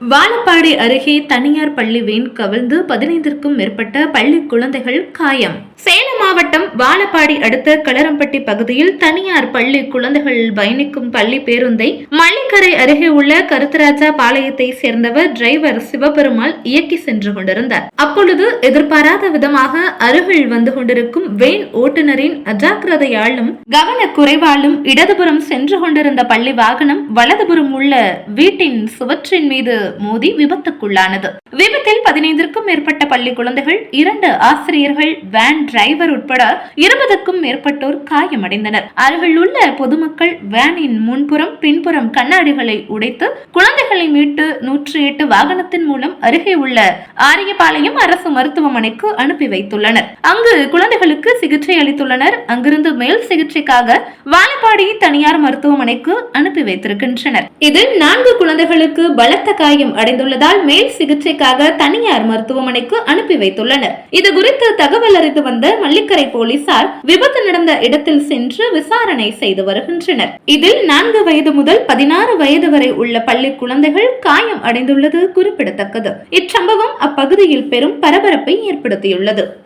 வாழப்பாடி அருகே தனியார் பள்ளி வேன் கவிழ்ந்து பதினைந்திற்கும் மேற்பட்ட பள்ளி குழந்தைகள் காயம். சேலம் மாவட்டம் வாழப்பாடி அடுத்த களரம்பட்டி பகுதியில் தனியார் பள்ளி குழந்தைகள் பயணிக்கும் பள்ளி பேருந்தை கோடிக்கரை அருகே உள்ள கருத்தராஜா பாளையத்தை சேர்ந்தவர் டிரைவர் சிவபெருமாள் இயக்கி சென்று கொண்டிருந்தார். அப்பொழுது எதிர்பாராத விதமாக அருகில் வந்து கொண்டிருக்கும் வேன் ஓட்டுநரின் அஜாக்கிரதையாலும் கவனக்குறைவாலும் இடதுபுறம் சென்று கொண்டிருந்த பள்ளி வாகனம் வலதுபுறம் உள்ள வீட்டின் சுவற்றின் மீது மோதி விபத்துக்குள்ளானது. விபத்தில் பதினைந்திற்கும் மேற்பட்ட பள்ளி குழந்தைகள் இரண்டு ஆசிரியர்கள் வேன் டிரைவர் உட்பட இருபதுக்கும் மேற்பட்டோர் காயமடைந்தனர். அருகில் உள்ள பொதுமக்கள் வேனின் முன்புறம் பின்புறம் கண்ணாடிகளை உடைத்து குழந்தைகளை மீட்டு நூற்றி எட்டு வாகனத்தின் மூலம் அருகே உள்ள ஆரியபாளையம் அரசு மருத்துவமனைக்கு அனுப்பி வைத்துள்ளனர். அங்கு குழந்தைகளுக்கு சிகிச்சை அளித்துள்ளனர். அங்கிருந்து மேல் சிகிச்சைக்காக வாழப்பாடி தனியார் மருத்துவமனைக்கு அனுப்பி வைத்திருக்கின்றனர். இதில் நான்கு குழந்தைகளுக்கு பலத்த காயம் அடைந்துள்ளதால் மேல் சிகிச்சைக்காக தனியார் மருத்துவமனைக்கு அனுப்பி வைத்துள்ளனர். இது குறித்து தகவல் அறிந்து வந்த மல்லிக்கரை போலீசார் விபத்து நடந்த இடத்தில் சென்று விசாரணை செய்து வருகின்றனர். இதில் நான்கு வயது முதல் பதினாறு வயது வரை உள்ள பள்ளி குழந்தைகள் காயம் அடைந்துள்ளது குறிப்பிடத்தக்கது. இச்சம்பவம் அப்பகுதியில் பெரும் பரபரப்பை ஏற்படுத்தியுள்ளது.